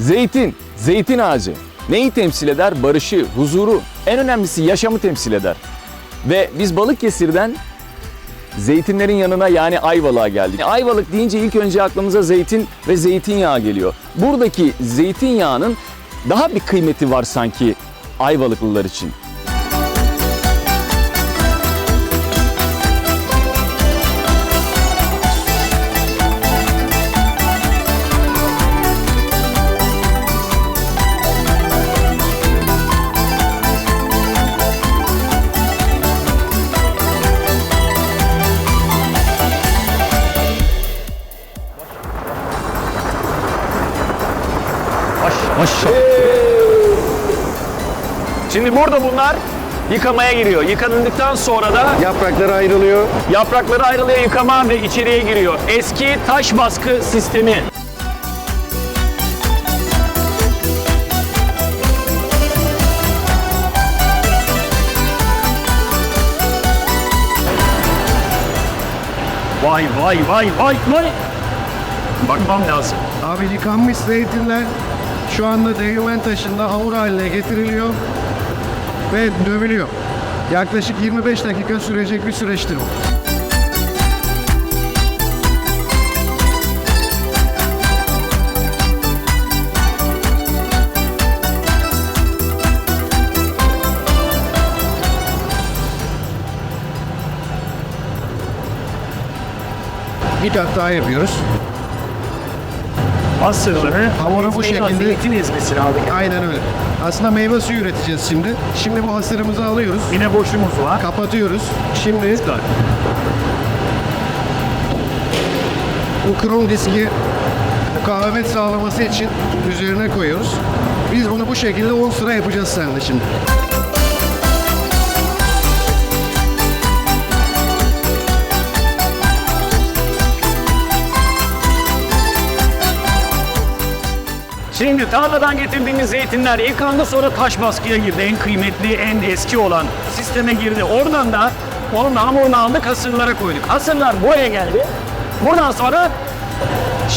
Zeytin, zeytin ağacı neyi temsil eder? Barışı, huzuru, en önemlisi yaşamı temsil eder. Ve biz Balıkesir'den zeytinlerin yanına yani Ayvalık'a geldik. Ayvalık deyince ilk önce aklımıza zeytin ve zeytinyağı geliyor. Buradaki zeytinyağının daha bir kıymeti var sanki Ayvalıklılar için. Şimdi burada bunlar yıkamaya giriyor. Yıkanıldıktan sonra da Yaprakları ayrılıyor. yaprakları ayrılıyor yıkama ve içeriye giriyor. Eski taş baskı sistemi. Vay vay vay vay vay. Bakmam lazım. Abi yıkanmış zeytinler şu anda değirmen taşında hamur haline getiriliyor ve dövülüyor. Yaklaşık 25 dakika sürecek bir süreçtir bu. Bir kat daha yapıyoruz. Asırları Hamuru bu şekilde- zeytin ezmesini aldık. Aynen öyle. Aslında meyve suyu üreteceğiz şimdi. Şimdi bu hasırımızı alıyoruz. Yine boşluğumuz var. Kapatıyoruz. Şimdi bu krom diski mukavemet sağlaması için üzerine koyuyoruz. Biz bunu bu şekilde 10 sıra yapacağız seninle şimdi. Şimdi tarladan getirdiğimiz zeytinler yıkandı sonra taş baskıya girdi. En kıymetli, en eski olan sisteme girdi. Oradan da onun hamurunu aldık, hasırlara koyduk. Hasırlar buraya geldi. Buradan sonra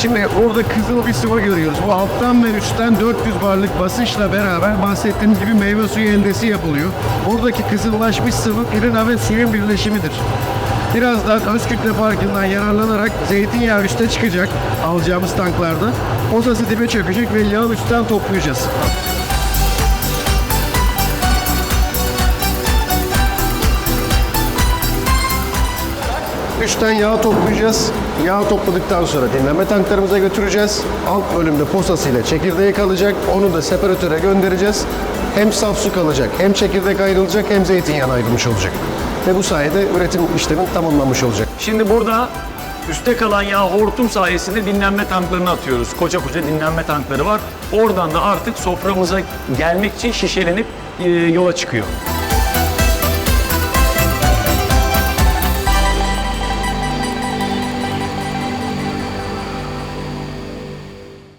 Şimdi burada kızıl bir sıvı görüyoruz. Bu alttan ve üstten 400 barlık basınçla beraber bahsettiğim gibi meyve suyu eldesi yapılıyor. Buradaki kızıllaşmış sıvı pirina ve suyun birleşimidir. Birazdan öz kütle farkından yararlanarak zeytinyağı üste çıkacak alacağımız tanklarda. Posası dibe çökecek ve yağı üstten toplayacağız. Üstten yağ toplayacağız. Yağ topladıktan sonra dinlenme tanklarımıza götüreceğiz. Alt bölümde posasıyla çekirdeği kalacak. Onu da separatöre göndereceğiz. Hem saf su kalacak, hem çekirdek ayrılacak, hem zeytinyağı ayrılmış olacak. Ve bu sayede üretim işlemi tamamlanmış olacak. şimdi burada üstte kalan yağ hortum sayesinde dinlenme tanklarına atıyoruz. Koca koca dinlenme tankları var. Oradan da artık soframıza gelmek için şişelenip e, yola çıkıyor.